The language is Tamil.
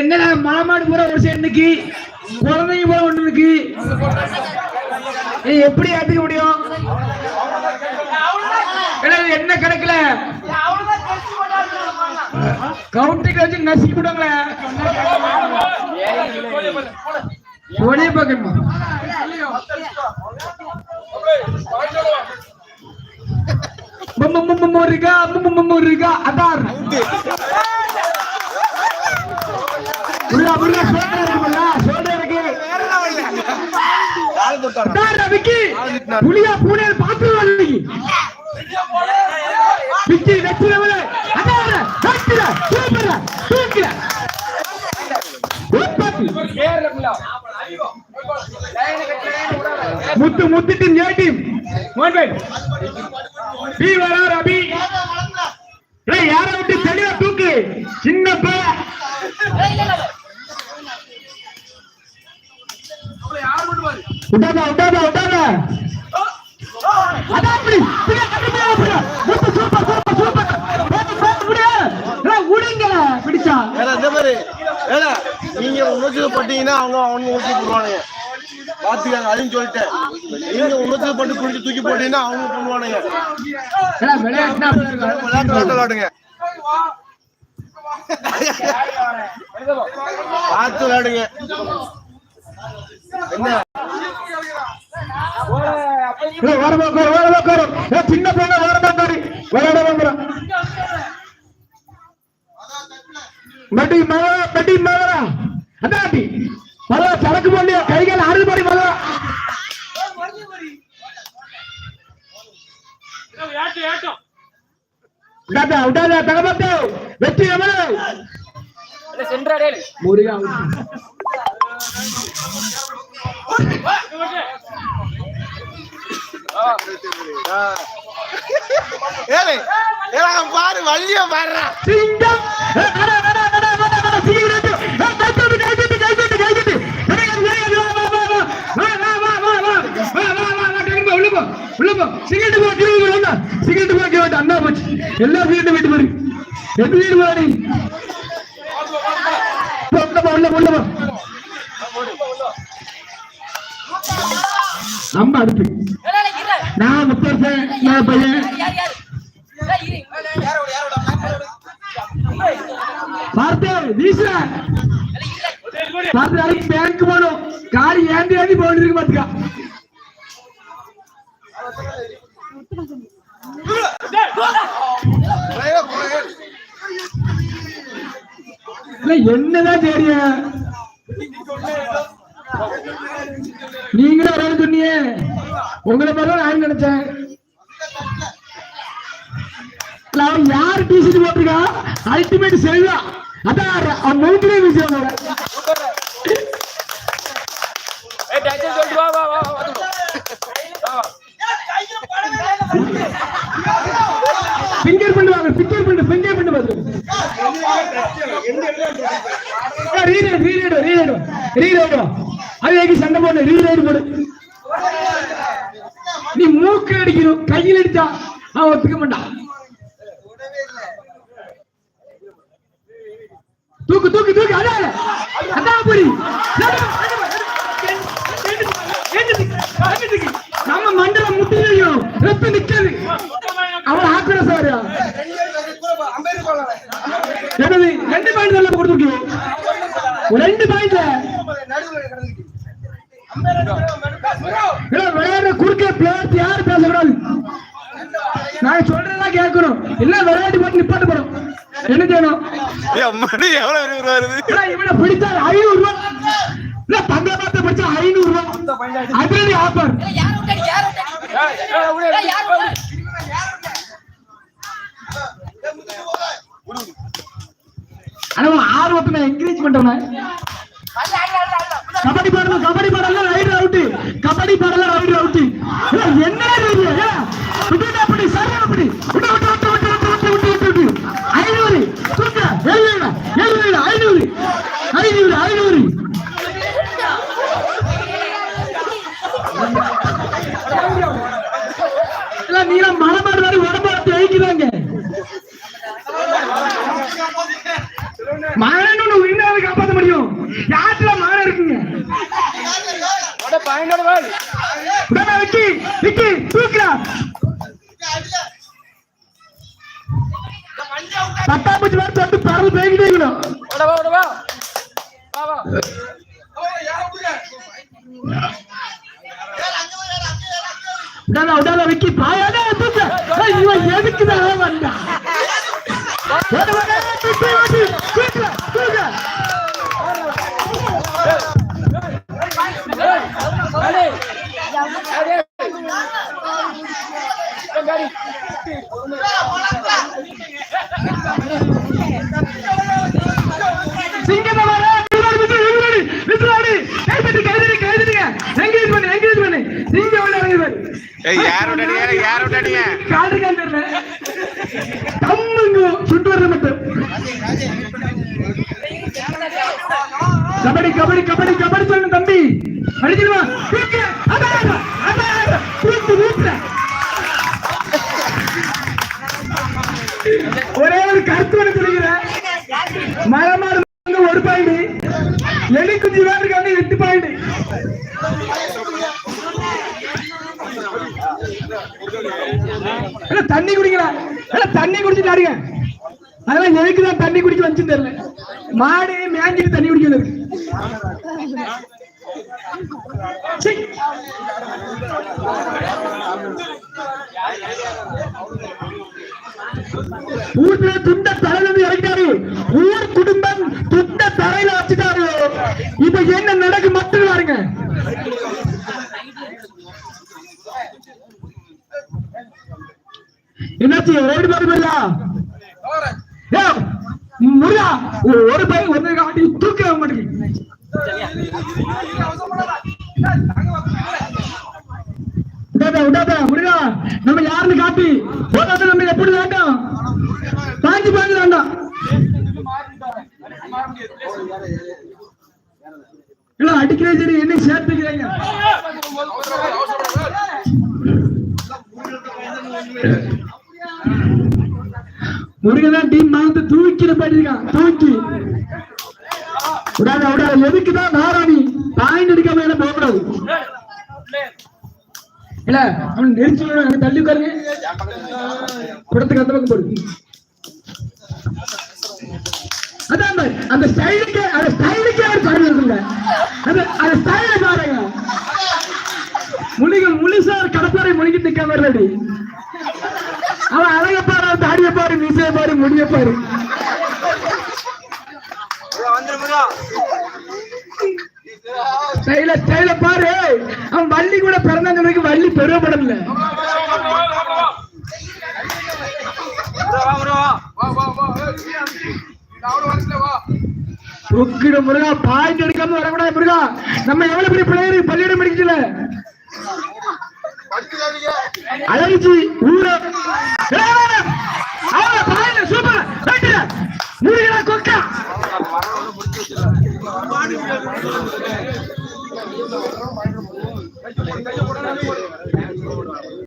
என்ன மாமாடு பூரா ஒரு சைடு நிக்கி குழந்தைங்க பூரா ஒன்று நிக்கி எப்படி ஏத்துக்க முடியும் என்ன கிடைக்கல கவுண்டிக்கு வச்சு நசுக்கி விடுங்களே ஒரே பக்கமா மம்மம்மம்மோ இருக்கா மம்மம்மம்மோ இருக்கா அதான் உள்ள உள்ள சோல்டர் இருக்குல்ல சோல்டர் பூனே பாத்து வந்து முத்து முத்து டீம் ஏ டீம் தெளிவா தூக்கு? சின்ன பை அதான் அப்படி. Muthu super super super. பிடிச்சா. ஏடா இந்த மாதிரி ஏடா நீங்க உணர்ச்சி பட்டீங்கன்னா அவங்க அவங்க உணர்ச்சி போடுவானுங்க. பாத்துக்காங்க அதையும் சொல்லிட்டேன். நீங்க உணர்ச்சி பட்டு குடிச்சு தூக்கி போட்டீங்கன்னா அவங்க பண்ணுவானுங்க விளையாட்டு விளையாடுங்க. பார்த்து விளையாடுங்க. வரமாக்காரு வரமாக்காரு சின்ன பிள்ளை வரமாக்காரு வரமாக்காரு மடி மகா மடி மகா அதாட்டி மகா சரக்கு பண்ணியா கைகள் ஆறு படி மகா உடாதா உடாதா தகபத்தோ வெற்றி எவ்வளவு முருகா பாரு வள்ளிய பாடுறா சிங்கம்! சிகரெட் பாக்கி வந்து சிகரெட் பாக்கி வந்து அண்ணா போச்சு. எல்லா வீட்டு வீட்டு பாரு எந்த வீடு பாரு உள்ளமா உள்ளமா உள்ளமா ரொம்ப நம்ம அடுத்து. நான் முத்தரசன் நான் பையன். பார்த்து வீசுற. பார்த்து நாளைக்கு பேங்க் போகணும். காரி ஏந்தி ஏந்தி போயிட்டு இருக்கு பாத்துக்கா என்னதான் தெரியும்? நீங்களும் வராது சொன்னீங்க உங்களை பார்த்து நான் நினைச்சேன். அவன் யார் டிஷர்ட் போட்டிருக்கா? அல்டிமேட் செல்வா. அதான் அவன் மூத்திலே விஷயம் பிங்கர் பிரிண்ட் வாங்க பிங்கர் பிரிண்ட் பிங்கர் பிரிண்ட் பார்த்து read read read read read அதுக்கு சண்டை போடு ரீரைட் போடு. நீ மூக்கு அடிக்கணும் கையில் அடிச்சா அவன் ஒத்துக்க மாட்டான் தூக்கு தூக்கு தூக்கு அதான் அதான் புரி நம்ம மண்டலம் முட்டிலையும் ரத்தம் நிக்கிறது அவன் ஆக்கிர சாரு என்னது ரெண்டு பாயிண்ட் நல்லா கொடுத்துருக்கோம் ரெண்டு பாயிண்ட் என்ன செய்யணும்? எவ்வளவு வருது? இவனை பிடிச்சா ஐநூறு ரூபாய் இல்ல பங்கபாத்த பிடிச்சா ஐநூறு ரூபாய் அதிரடி ஆஃபர் ஆனா ஆர்வத்தை என்கரேஜ் பண்றவன கபடி பாடல கபடி பாடல ரைடர் அவுட் கபடி பாடல ரைடர் அவுட் என்ன அப்படி சரி அப்படி. விட்டு விட்டு. இருநூறு ஐநூறு. ஐநூறு ஐநூறு. நீலாம் மரமாடு மாதிரி உடம்பாடு அழிக்கிறாங்க மகனு உயிரினாலும் காப்பாற்ற முடியும். யாத்துல மகன் இருக்குங்க? விக்கி விக்கி தூக்கலாம் வா வா வா உடால உடால விக்கி பாயாடா தூக்க ஏய், இவன் எதுக்குதான் வந்தா வர, வர, தூக்கு, தூக்கு, தூக்கு, தூக்கு. அடே அடே காடி சிங்கத்தை வர, விசிலாடு, விசிலாடு, விசிலாடு, விசிலாடு. கைதட்டி, கைதட்டி, கைதட்டுங்க. Encourage பண்ணு, encourage பண்ணு. சிங்கம் உள்ள இறங்குது பாரு. ஏய், யார் விட்டாடிங்க? யார் விட்டாடிங்க? கால் இருக்கான்னு தெரியல. தம்முங்க, சுட்டு வர்றது மட்டும். கபடி கபடி கபடி கபடி சொல்லணும் தம்பி அடிச்சிடுவா அதான், அதான், தூக்கு. ஒரே ஒரு கருத்து ஒன்று சொல்லுகிறேன் மரமாடு ஒரு பாயிண்ட் எலி குஞ்சு வேறு எட்டு பாயிண்ட் தண்ணி குடிக்கலாம் தண்ணி குடிச்சிட்டு ஆடுங்க அதெல்லாம் எதுக்கு தான் தண்ணி குடிக்க வந்து தெரியல. மாடு மேஞ்சிட்டு தண்ணி குடிக்கணும் ஊர்ல துண்ட தலையில இறங்கிட்டாரு ஊர் குடும்பம் துண்ட தரையில வச்சுட்டாரு. இப்ப என்ன நடக்கு மட்டும் பாருங்க. என்னாச்சு ரோடு பாரு போயிடா முருகா ஒரு பை ஒரு காட்டி தூக்க மாட்டேங்குது. விடாத விடாத முருகா நம்ம யாருன்னு காப்பி. போதாத நம்ம எப்படி வேண்டாம் பாஞ்சு பாஞ்சு வேண்டாம் இல்ல அடிக்கிறே சரி என்ன சேர்த்துக்கிறீங்க. முருகன் டீம் மாந்து தூக்கிற பண்ணிருக்கான் தூக்கி. விடாத விடாத. எதுக்குதான் நாராணி பாயிண்ட் எடுக்காம என்ன போகக்கூடாது? இல்ல அவன் நெரிச்சு தள்ளி உட்காருங்க. குடத்துக்கு அந்த பக்கம் போடு. அதான் அந்த ஸ்டைலுக்கு அந்த ஸ்டைலுக்கே ஒரு பாரு இருக்குல்ல அந்த அந்த ஸ்டைல பாருங்க. முழுக முழுசா கடப்பாறை முழுகி நிக்க வரலடி அவன் அழக பாரு அவன் தாடிய பாரு முடிய பாரு. ஸ்டைல ஸ்டைல பாரு. அவன் வள்ளி கூட பிறந்தவங்களுக்கு வள்ளி பெருமைப்படல உக்கிட முருகா பாயிண்ட் எடுக்காம வரக்கூடாது முருகா. நம்ம எவ்வளவு பெரிய பிள்ளையர்? பள்ளியிடம் படிக்கல. அழகிச்சு ஊர. ஏய்!